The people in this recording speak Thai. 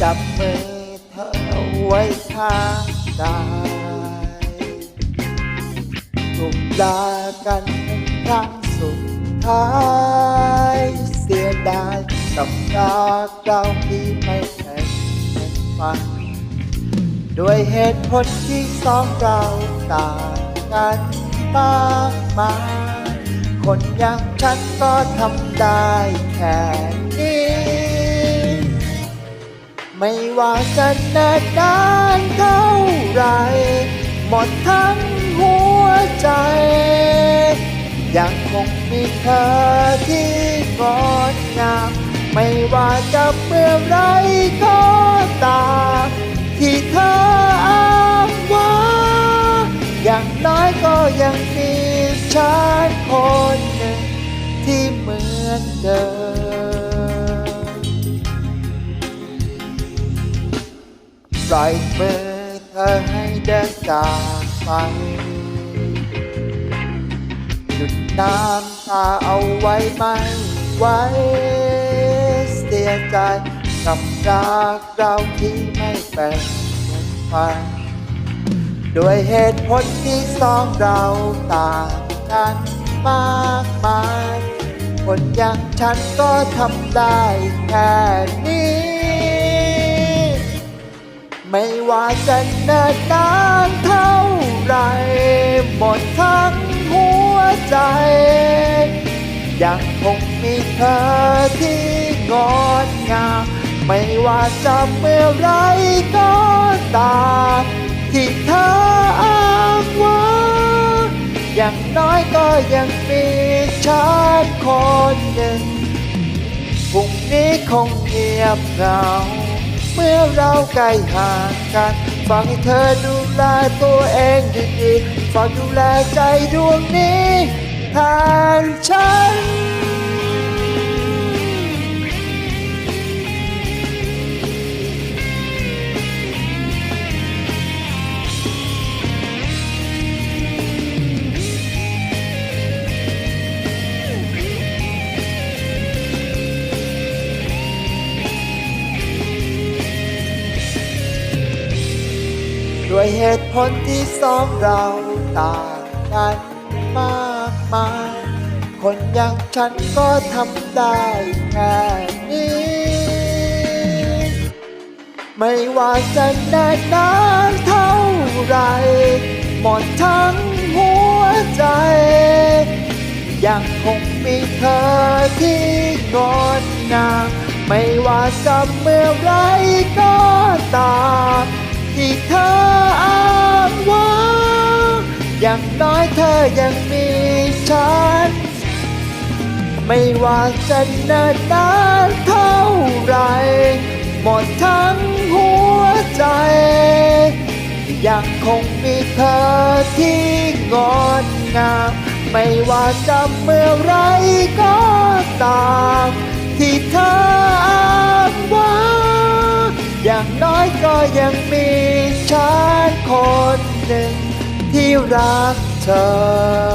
จับมือเธอไว้ข้างกายถูกลากันครั้งสุดท้าย เสียดายกับรักเราที่ไม่เคยเป็นฝันด้วยเหตุผลที่สองเราต่างกันมากมายคนอย่างฉันก็ทำได้แค่นี้ ไม่ว่าจะนานนานเท่าไร หมดทั้งหัวใจ ยังคงมีเธอที่งดงามไม่ว่าจะเมื่อไรก็ตามที่เธออ้างว่าอย่างน้อยก็ยังมีฉันคนหนึ่งที่เหมือนเดิม ปล่อยมือเธอให้เดินจากไปหยุดน้ำตาเอาไว้ไม่ไหวเสียใจกับรักเราที่ไม่เป็นเหมือนฝันด้วยเหตุผลที่สองเราต่างกันมากมาย คนอย่างฉันก็ทำได้แค่ ยังคงมีเธอที่งดงามไม่ว่าจะเมื่อไรก็ตามที่เธออ้างว่าอย่างน้อยก็ยังมีฉันคนหนึ่งพรุ่งนี้คงเงียบเหงา เมื่อเราใกล้ห่างกันฝากให้เธอดูแลตัวเองดีๆฝากดูแลใจดวงนี้ แทนฉัน ด้วยเหตุผลที่สองเราต่างกันมาก มา คนอย่างฉันก็ทำได้แค่นี้ ไม่ว่าจะนานนานเท่าไร หมดทั้งหัวใจ ยังคงมีเธอที่งดงามไม่ว่าจะเมื่อไรก็ตามที่เธออ้างว่าอย่างน้อยเธอยังมี ไม่ว่าจะเนินนานเท่าไรหมดทั้งหัวใจ ยังคงมีเธอที่งดงาม ไม่ว่าจะเมื่อไรก็ตาม ที่เธออ้างว่า อย่างน้อยก็ยังมีฉันคนหนึ่งที่รักเธอ